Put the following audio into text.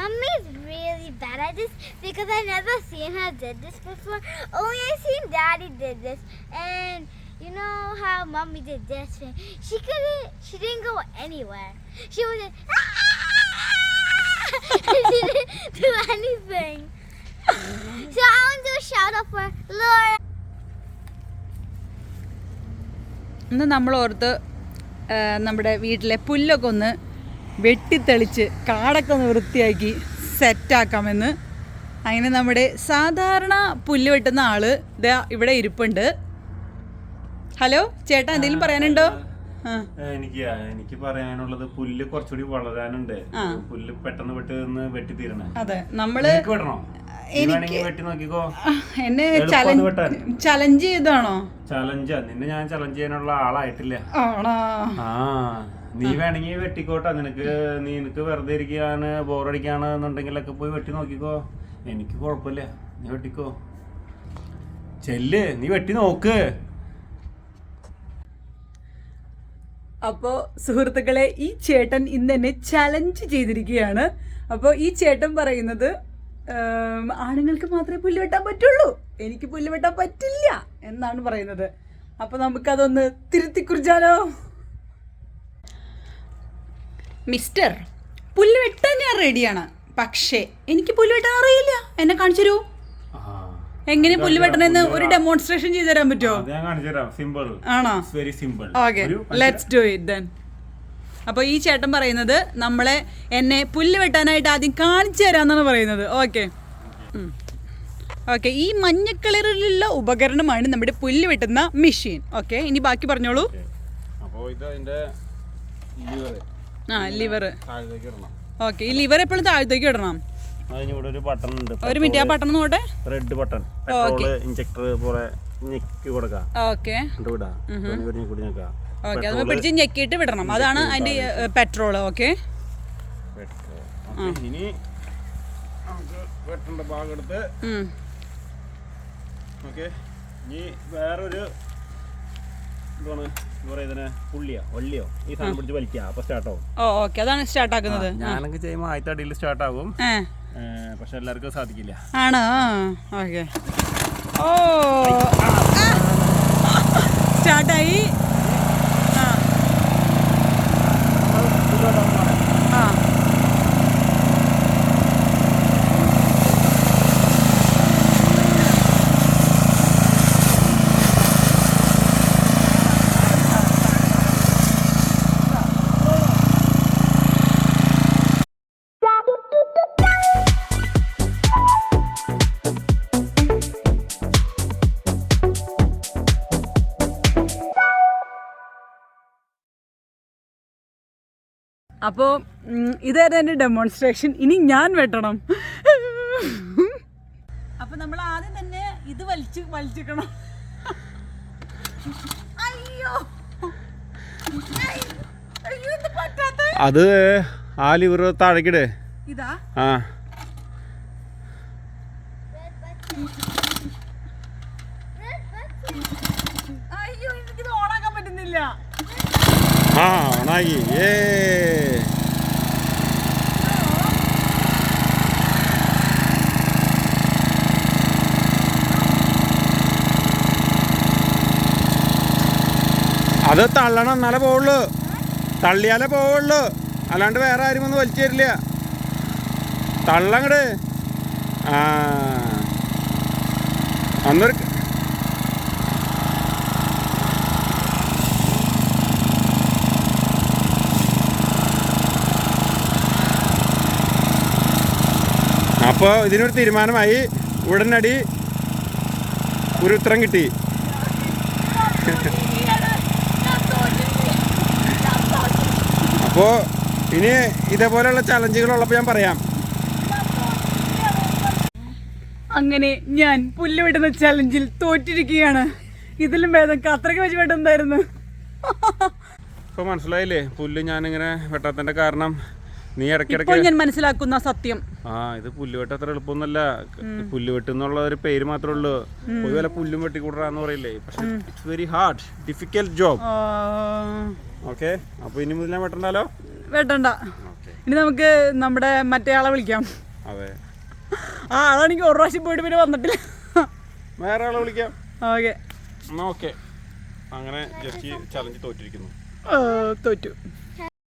Mummy's really bad at this because I never seen her did this before. Only I seen Daddy did this, and you know how Mommy did this thing. She couldn't. She didn't go anywhere. She was just. she didn't do anything. So I want to shout out for Laura. ഇന്ന് നമ്മൾ ഓർത്ത് നമ്മുടെ വീട്ടിലെ പുല്ലൊക്കെ ഒന്ന് വെട്ടിത്തെളിച്ച് കാടൊക്കെ ഒന്ന് വൃത്തിയാക്കി സെറ്റാക്കാമെന്ന്. അങ്ങനെ നമ്മുടെ സാധാരണ പുല്ല് വെട്ടുന്ന ആൾ ദാ ഇവിടെ ഇരിപ്പുണ്ട്. ഹലോ ചേട്ടാ എന്തെങ്കിലും പറയാനുണ്ടോ? എനിക്ക് എനിക്ക് പറയാനുള്ളത് പുല്ല് കുറച്ചുകൂടി വളരാനുണ്ട്. പുല്ല് പെട്ടെന്ന് വെട്ടി വെട്ടി തീരണേ അതെ നമ്മൾ വെട്ടണോ? എന്നെ ചലഞ്ച് ചെയ്താണോ ചലഞ്ചാ. നിന്നെ ഞാൻ ചലഞ്ച് ചെയ്യാനുള്ള ആളായിട്ടില്ല. ആണോ? ആ. നീ വേണമെങ്കിൽ വെട്ടിക്കോട്ടെ. നിനക്ക് നീ നിനക്ക് വെറുതെ ഇരിക്കാണ് ബോറടിക്കാണ് എന്നുണ്ടെങ്കിലൊക്കെ പോയി വെട്ടി നോക്കിക്കോ. എനിക്ക് കുഴപ്പമില്ല. നീ വെട്ടിക്കോ. ചെല്ല് നീ വെട്ടി നോക്ക്. അപ്പോൾ സുഹൃത്തുക്കളെ ഈ ചേട്ടൻ ഇന്ന് എന്നെ ചലഞ്ച് ചെയ്തിരിക്കുകയാണ്. അപ്പോൾ ഈ ചേട്ടൻ പറയുന്നത് ആണുങ്ങൾക്ക് മാത്രമേ പുല്ല് വെട്ടാൻ പറ്റുള്ളൂ. എനിക്ക് പുല്ല് വെട്ടാൻ പറ്റില്ല എന്നാണ് പറയുന്നത്. അപ്പോൾ നമുക്കതൊന്ന് തിരുത്തി കുറിച്ചാലോ? മിസ്റ്റർ പുല്ല് വെട്ടാൻ ഞാൻ റെഡിയാണ്. പക്ഷേ എനിക്ക് പുല്ല് വെട്ടാൻ അറിയില്ല. എന്നെ കാണിച്ചു തരൂ. എങ്ങനെ പുല്ല് വെട്ടണമെന്ന് ഒരു ഡെമോൺസ്ട്രേഷൻ ചെയ്തു തരാൻ പറ്റുമോ? ഞാൻ കാണിച്ചു തരാം. സിമ്പിൾ ആണോ? Very simple okay let's do it then അപ്പോൾ ഈ ചേട്ടൻ പറയുന്നത് നമ്മളെ എന്നെ പുല്ല് വെട്ടാനായിട്ട് ആദ്യം കാണിച്ചു തരാമെന്നാണ് പറയുന്നത്. ഓക്കെ. ഓക്കെ ഈ മഞ്ഞ കളറിലുള്ള ഉപകരണമാണ് നമ്മുടെ പുല്ല് വെട്ടുന്ന മെഷീൻ. ഓക്കെ ഇനി ബാക്കി പറഞ്ഞോളൂ. അപ്പോൾ ഇത് ആ ലിവർ താഴത്തേക്ക് ഇടണം. ഓക്കെ ഈ ലിവർ എപ്പോഴും താഴത്തേക്ക് ഇടണം? അതിനിടവിടെ ഒരു ബട്ടൺ ഉണ്ട്. ഒരു മിനിറ്റ് ആ ബട്ടൺ നോട്ടെ റെഡ് ബട്ടൺ പെട്രോൾ ഇഞ്ചക്ടർ പോലെ ഞെക്കി കൊടുക്കാം. ഓക്കെ കൂടി ഞെക്കാം. ഓക്കെ അത് പിടിച്ച് ഞെക്കിയിട്ട് വിടണം. അതാണ് അതിന്റെ പെട്രോൾ ഓക്കെ ഇനി വെട്ടേണ്ട ഭാഗം എടുത്ത് ഓക്കെ ഇനി വേറൊരു എന്താ ഇതിനെ പുള്ളിയോ ഈ സാധനം പിടിച്ച് വലിക്കുക അപ്പൊ സ്റ്റാർട്ട് ആവും. ഓ ഓക്കെ. അതാണ് സ്റ്റാർട്ട് ആക്കുന്നത്. ഞാനൊക്കെ ചെയ്യുമ്പോൾ ആദ്യത്തെ അടിയിൽ സ്റ്റാർട്ട് ഏ, പക്ഷെ എല്ലാവർക്കും സാധിക്കില്ല. ആണോ? ഓക്കെ. ഓ. അപ്പോൾ ഇതായിരുന്നു എന്റെ ഡെമോൺസ്ട്രേഷൻ ഇനി ഞാൻ വെട്ടണം. അപ്പോൾ നമ്മൾ ആദ്യം തന്നെ ഇത് വലിച്ച് വലിച്ചിക്കണം. അയ്യോ. അത് ആ ലിവർ താഴേക്കിട്. ഇതാ. ആ. ആ ഓണായി. ഏ അത് തള്ളണം എന്നാലേ പോവുള്ളൂ. തള്ളിയാലേ പോവുള്ളൂ. അല്ലാണ്ട് വേറെ ആരും ഒന്നും വലിച്ചു തരില്ല. തള്ളങ്ങട്. ആ. അന്നൊരു അപ്പോൾ ഇതിനൊരു തീരുമാനമായി. ഉടനടി ഒരു ഉത്തരം കിട്ടി. അപ്പോൾ ഇനി ഇതേപോലെയുള്ള ചലഞ്ചുകളുള്ളപ്പോൾ ഞാൻ പറയാം. അങ്ങനെ ഞാൻ പുല്ലുവിടുന്ന ചലഞ്ചിൽ തോറ്റിരിക്കുകയാണ്. ഇതിലും ഭേദം കത്രയ്ക്ക് വെച്ച് വെട്ടുന്നതായിരുന്നു ഇപ്പൊ മനസ്സിലായില്ലേ? പുല്ല് ഞാനിങ്ങനെ വെട്ടാത്തതിന്റെ കാരണം നീ ഇടയ്ക്കിടയ്ക്ക് ഞാൻ മനസ്സിലാക്കുന്ന സത്യം. ആ ഇത് പുല്ലുവെട്ട് അത്ര എളുപ്പമൊന്നുമല്ല. പുല്ലുവെട്ട് എന്നുള്ള ഒരു പേര് മാത്രമേ ഉള്ളൂ പൊതുവെ പുല്ലും വെട്ടിക്കൂടാന്ന് പറയില്ലേ? പക്ഷെ it's very hard difficult job okay. അപ്പോൾ ഇനി മുതൽ ഞാൻ വെട്ടണ്ടല്ലോ വെട്ടണ്ട ഇനി നമുക്ക് നമ്മുടെ മറ്റേ ആളെ വിളിക്കാം. അതെ. ആ ആളാണെങ്കിൽ ഒരു പ്രാവശ്യം പോയിട്ട് പിന്നെ വന്നിട്ടില്ല. വേറെ ആളെ വിളിക്കാം. ഓക്കെ. എന്നാ ഓക്കെ. അങ്ങനെ ജസ്റ്റ് ചലഞ്ച് തോറ്റിരിക്കുന്നു. തോറ്റു.